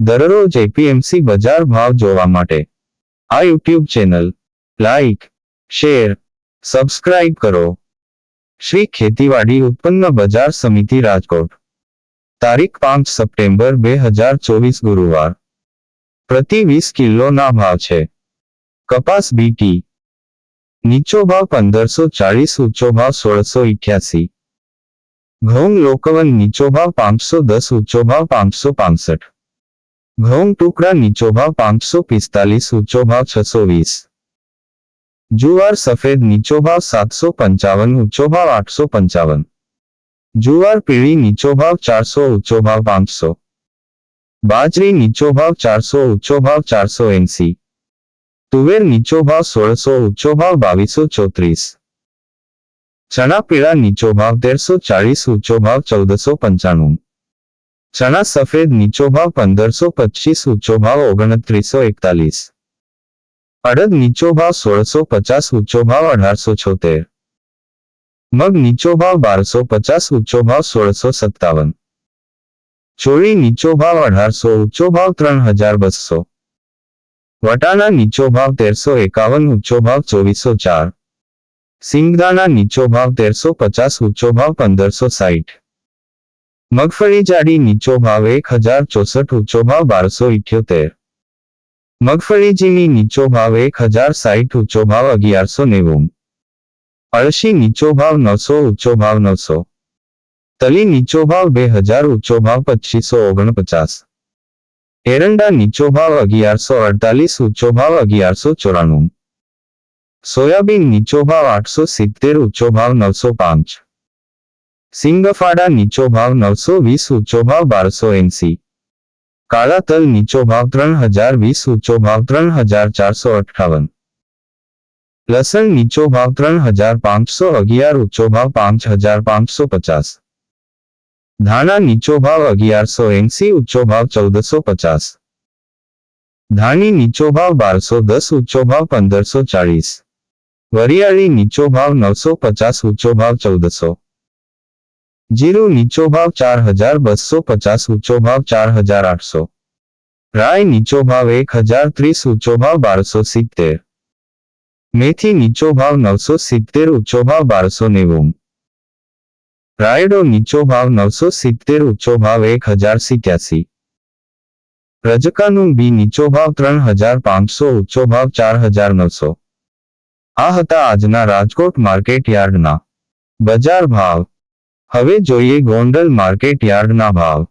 દરરોજ એપીએમસી બજાર ભાવ જોવા માટે આ YouTube channel like share subscribe કરો શ્રી ખેતીવાડી ઉત્પન્ન બજાર સમિતિ રાજકોટ તારીખ પાંચ સપ્ટેમ્બર બે હજાર ચોવીસ ગુરુવાર પ્રતિ વીસ કિલોના ભાવ છે કપાસ બીટી નીચો ભાવ પંદરસો ચાળીસ ઊંચો ભાવ સોળસો ઇઠ્યાસી ઘઉં લોકવન નીચો ભાવ પાંચસો દસ ઊંચો ભાવ પાંચસો પાંસઠ ઘઉં ટુકડા નીચો ભાવ પાંચસો પિસ્તાલીસ, ઊંચો ભાવ છસો વીસ. જુવાર સફેદ નીચો ભાવ સાતસો પંચાવન, ઊંચો ભાવ આઠસો પંચાવન. જુવાર પીળી નીચો ભાવ ચારસો, ઊંચો ભાવ પાંચસો. બાજરી નીચો ભાવ ચારસો, ઊંચો ભાવ ચારસો એંસી. તુવેર નીચો ભાવ સોળસો, ઊંચો ભાવ બાવીસો ચોત્રીસ. ચણા પીળા નીચો ભાવ તેરસો ચાળીસ, ઊંચો ભાવ ચૌદસો પંચાણું. ચણા સફેદ નીચો ભાવ પંદરસો પચીસ ઊંચો ભાવ ઓગણત્રીસો એકતાલીસ અડદ નીચો ભાવ સોળસો પચાસ ઊંચો ભાવ અઢારસો છોતેર મગ નીચો ભાવ બારસો પચાસ ઊંચો ભાવ સોળસો સત્તાવન ચોળી નીચો ભાવ અઢારસો ઊંચો ભાવ ત્રણ હજાર બસો વટાણા નીચો ભાવ તેરસો એકાવન ઊંચો ભાવ ચોવીસો ચાર સિંગદાણા નીચો ભાવ તેરસો પચાસ ઊંચો ભાવ પંદરસો સાઠ મગફળી જાડી નીચો ભાવ એક હજાર ચોસઠ ઊંચો ભાવ બારસો ઇઠ્યોતેર મગફળી ઝીણી નીચો ભાવ એક હજાર સાઠ ઊંચો ભાવ અગિયારસો નેવું અળશી નીચો ભાવ નવસો ઊંચો ભાવ નવસો તલી નીચો ભાવ બે હજાર ઊંચો ભાવ પચીસો ઓગણપચાસ એરંડા નીચો ભાવ અગિયારસો અડતાલીસ ઊંચો ભાવ અગિયારસો ચોરાણું સોયાબીન નીચો ભાવ આઠસો સિત્તેર ઊંચો ભાવ નવસો પાંચ સિંગફાડા નીચો ભાવ નવસો વીસ ઊંચો ભાવ બારસો એંસી કાળા તલ નીચો ભાવ ત્રણ હજાર વીસ ઊંચો ભાવ ત્રણ હજાર ચારસો અઠ્ઠાવન લસણ નીચો ભાવ ત્રણ હજાર પાંચસો અગિયાર ઊંચો ભાવ પાંચ હજાર પાંચસો પચાસ ધાણા નીચો ભાવ અગિયારસો એંસી ઊંચો ભાવ ચૌદસો પચાસ ધાણી નીચો ભાવ બારસો દસ ઊંચો ભાવ પંદરસો ચાળીસ વરિયાળી નીચો ભાવ નવસો પચાસ ઊંચો ભાવ ચૌદસો જીરું નીચો ભાવ ચાર હજાર બસો પચાસ ઊંચો ભાવ ચાર હજાર આઠસો રાય નીચો ભાવ એક હજાર ત્રીસ ઊંચો ભાવ બારસો સિત્તેર મેથી નીચો ભાવ નવસો સિત્તેર ઊંચો ભાવ બારસો નેવું રાયડો નીચો ભાવ નવસો સિત્તેર ઊંચો ભાવ એક હજાર સિત્યાસી રજકાનું બી નીચો ભાવ ત્રણ હજાર પાંચસો ઊંચો ભાવ ચાર હજાર નવસો આ હતા આજના રાજકોટ માર્કેટ યાર્ડના બજાર ભાવ હવે જોઈએ ગોંડલ માર્કેટ યાર્ડના ભાવ.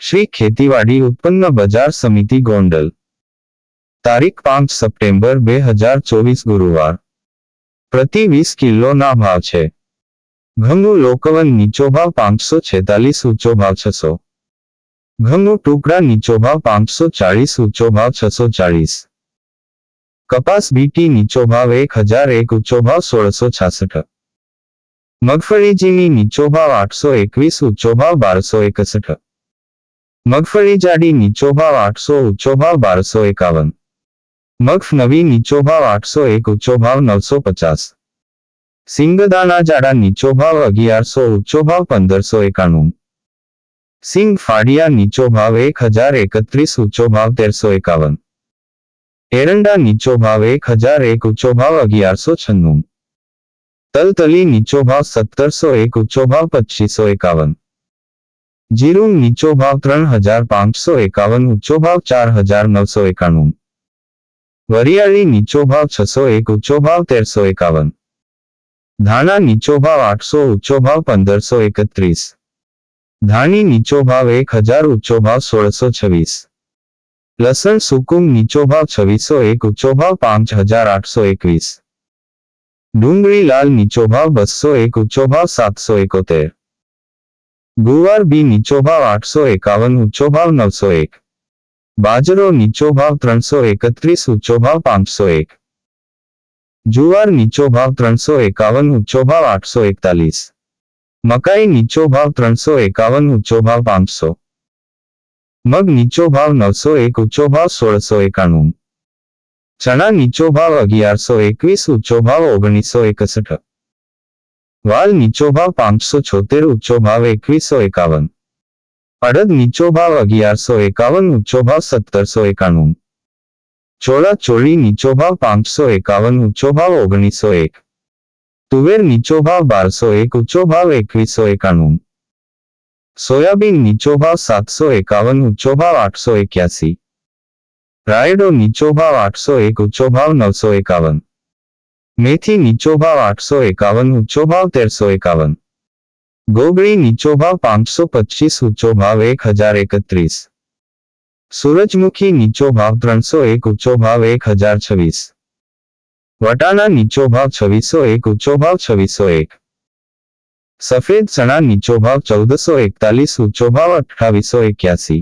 શ્રી ખેતીવાડી ઉત્પન્ન બજાર સમિતિ ગોંડલ. તારીખ પાંચ સપ્ટેમ્બર બે હજાર ચોવીસ ગુરુવાર. પ્રતિ વીસ કિલોના ભાવ છે. ઘઉંનું લોકવન નીચો ભાવ પાંચસો છેતાલીસ, ઊંચો ભાવ છસો. ઘઉંનું ટુકડા નીચો ભાવ પાંચસો ચાળીસ, ઊંચો ભાવ છસો ચાળીસ. કપાસ બીટી નીચો ભાવ એક હજાર એક, ઊંચો ભાવ સોળસો છાસઠ. મગફળી ઝીણી નીચો ભાવ આઠસો એકવીસ, ઊંચો ભાવ બારસો એકસઠ. મગફળી જાડી નીચો ભાવ આઠસો, ઊંચો ભાવ બારસો એકાવન. મગફ નવી નીચો ભાવ આઠસો એક, ઊંચો ભાવ નવસો પચાસ. સિંગદાના જાડા નીચો ભાવ અગિયારસો, ઊંચો ભાવ પંદરસો એકાણું. સિંગ ફાડિયા નીચો ભાવ એક હજાર એકત્રીસ, ઊંચો ભાવ તેરસો એકાવન. એરંડા નીચો ભાવ એક હજાર એક, ઊંચો ભાવ અગિયારસો છન્નું. તલતલી નીચો ભાવ સત્તરસો એક ઊંચો ભાવ પચીસો એકાવન જીરું નીચો ભાવ ત્રણ હજાર પાંચસો એકાવન ઊંચો ભાવ ચાર હજાર નવસો એકાણું વરિયાળી નીચો ભાવ છસો એક ઊંચો ભાવ તેરસો એકાવન ધાણા નીચો ભાવ આઠસો ઊંચો ભાવ પંદરસો એકત્રીસ ધાણી નીચો ભાવ એક હજાર ઊંચો ભાવ સોળસો છવ્વીસ લસણ સુકુમ નીચો ભાવ છવ્વીસો એક ઊંચો ભાવ પાંચ હજાર આઠસો એકવીસ ડુંગળી લાલ નીચો ભાવ બસો એક ઊંચો ભાવ સાતસો એકોતેર ગુવાર બી નીચો ભાવ આઠસો એકાવન ઊંચો ભાવ નવસો એક બાજરો નીચો ભાવ ત્રણસો એકત્રીસ ઊંચો ભાવ પાંચસો એક જુવાર નીચો ભાવ ત્રણસો એકાવન ઊંચો ભાવ આઠસો એકતાલીસ મકાઈ નીચો ભાવ ત્રણસો એકાવન ઊંચો ભાવ પાંચસો મગ નીચો ભાવ નવસો એક ઊંચો ભાવ સોળસો એકાણું ચણા નીચો ભાવ અગિયારસો એકવીસ, ઊંચો ભાવ ઓગણીસો એકસઠ. વાલ નીચો ભાવ પાંચસો છોતેર, ઊંચો ભાવ એકવીસો એકાવન. અડદ નીચો ભાવ અગિયારસો એકાવન, ઊંચો ભાવ સત્તરસો એકાણું. ચોળા ચોળી નીચો ભાવ પાંચસો એકાવન, ઊંચો ભાવ ઓગણીસો એક. તુવેર નીચો ભાવ બારસો એક, ઊંચો ભાવ એકવીસો એકાણું. સોયાબીન નીચો ભાવ સાતસો એકાવન, ઊંચો ભાવ આઠસો એક્યાસી. રાયડો નીચો ભાવ આઠસો એક ઊંચો ભાવ નવસો એકાવન મેથી નીચો ભાવ આઠસો એકાવન ઊંચો ભાવ તેરસો એકાવન ગોગળી નીચો ભાવ પાંચસો પચીસ ઊંચો ભાવ એક હજાર એકત્રીસ સૂરજમુખી નીચો ભાવ ત્રણસો એક ઊંચો ભાવ એક હજાર છવ્વીસ વટાણા નીચો ભાવ છવ્વીસો એક ઊંચો ભાવ છવ્વીસો એક સફેદ ચણા નીચો ભાવ ચૌદસો એકતાલીસ ઊંચો ભાવ અઠ્ઠાવીસો એક્યાસી